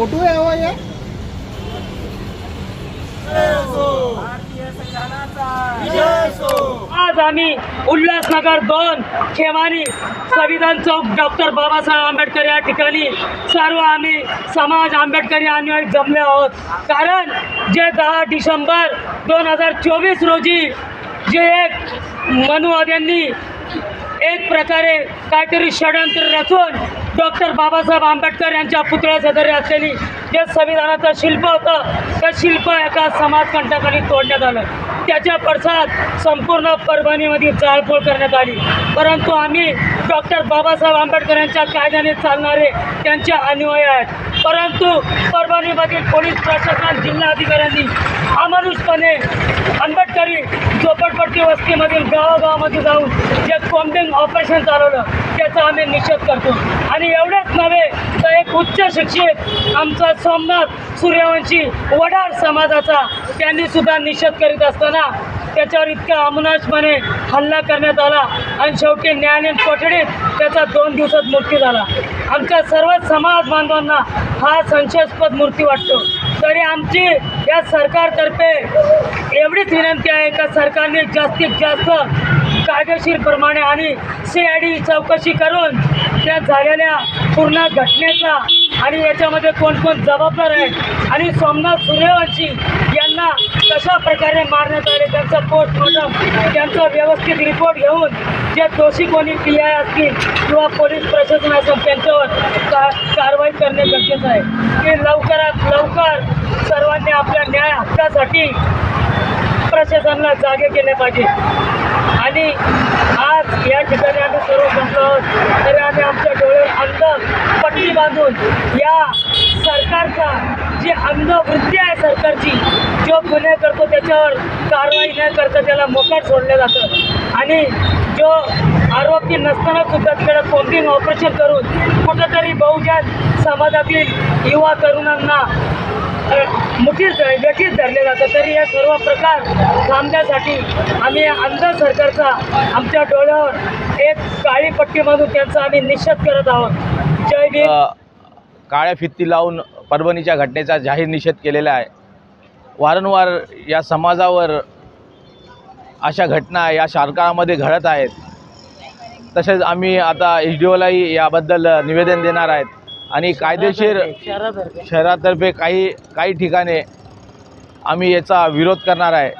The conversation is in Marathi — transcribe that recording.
फोटो आहे हवा या. आज आम्ही उल्हासनगर दोन खेमानी संविधान चौक डॉक्टर बाबासाहेब आंबेडकर या ठिकाणी सर्व आम्ही समाज आंबेडकरी अनुयायी जमले आहोत. कारण जे दहा डिसेंबर दोन हजार चोवीस रोजी जे एक मनुवाद्यांनी एक प्रकारे काहीतरी षडयंत्र रचून डॉक्टर बाबासाहेब आंबेडकर यांच्या पुतळ्या शेजारी असलेली जे संविधानाचं शिल्प होतं ते शिल्प एका समाजकंटकांनी तोडण्यात आलं. त्याच्या पडसाद संपूर्ण परभणीमध्ये चाळफोळ करण्यात आली. परंतु आम्ही डॉक्टर बाबासाहेब आंबेडकर यांच्या कायद्याने चालणारे त्यांचे अनुयायी आहेत. परंतु परभणीमधील पोलीस प्रशासन जिल्हाधिकाऱ्यांनी अमानुषपणे आंबेडकरी झोपडपट्टी वस्तीमधील गावागावामध्ये जाऊन जे कॉम्बिंग ऑपरेशन चालवलं याचा आम्ही निषेध करतो. आणि एवढंच नव्हे तर एक उच्च शिक्षित आमचा सोमनाथ सूर्यवंशी वडार समाजाचा त्यांनी सुद्धा निषेध करीत असताना त्याच्यावर इतका अमनाशपणे हल्ला करण्यात आला. आणि शेवटी न्यायालयीन कोठडीत त्याचा दोन दिवसात मृत्यू झाला. आमच्या सर्व समाज बांधवांना हा संशयास्पद मृत्यू वाटतो. तरी आमची या सरकारतर्फे एवढीच विनंती आहे का सरकारने जास्तीत जास्त कायदेशीर प्रमाणे आणि सी आय डी चौकशी करून त्या झालेल्या पूर्ण घटनेचा आणि याच्यामध्ये कोण कोण जबाबदार आहे आणि सोमनाथ सूर्यवंशी यांना कशा प्रकारे मारण्यात आले त्यांचा पोस्टमॉर्टम त्यांचा व्यवस्थित रिपोर्ट घेऊन जे दोषी कोणी पी आय असतील किंवा पोलीस प्रशासन असेल त्यांच्यावर का कारवाई करणे गरजेचं आहे. की लवकरात लवकर सर्वांनी आपल्या न्याय हक्कासाठी प्रशासनाला जागे केले पाहिजे. आणि आज या ठिकाणी आम्ही सर्व बसलो तरी आम्ही आमच्या डोळ्यावर अंध पट्टी बांधून या सरकारचा जी अंधवृत्ती आहे सरकारची जो गुन्हे करतो त्याच्यावर कारवाई न करता त्याला मोकाट सोडलं जातं. आणि जो आरोपी नसताना सुद्धा तिकडे कोम्बिंग ऑपरेशन करून कुठंतरी बहुजन समाजातील युवा तरुणांना मुठीत व्यथित धरले जातं. तरी हे सर्व प्रकार थांबण्यासाठी आम्ही अंध सरकारचा आमच्या डोळ्यावर एक काळी पट्टी बांधून त्यांचा आम्ही निषेध करत आहोत. जय भीम. काळ्या फित्ती लावून परभणीच्या घटनेचा जाहीर निषेध केलेला आहे. वारंवार या समाजावर अशा घटना या सरकारामध्ये घडत आहेत. तसेच आम्ही आता एच डी ओलाही याबद्दल निवेदन देणार आहेत. आणि कायदेशीर शहरातर्फे. शहरातर्फे काही काही ठिकाणी आम्ही याचा विरोध करणार आहे.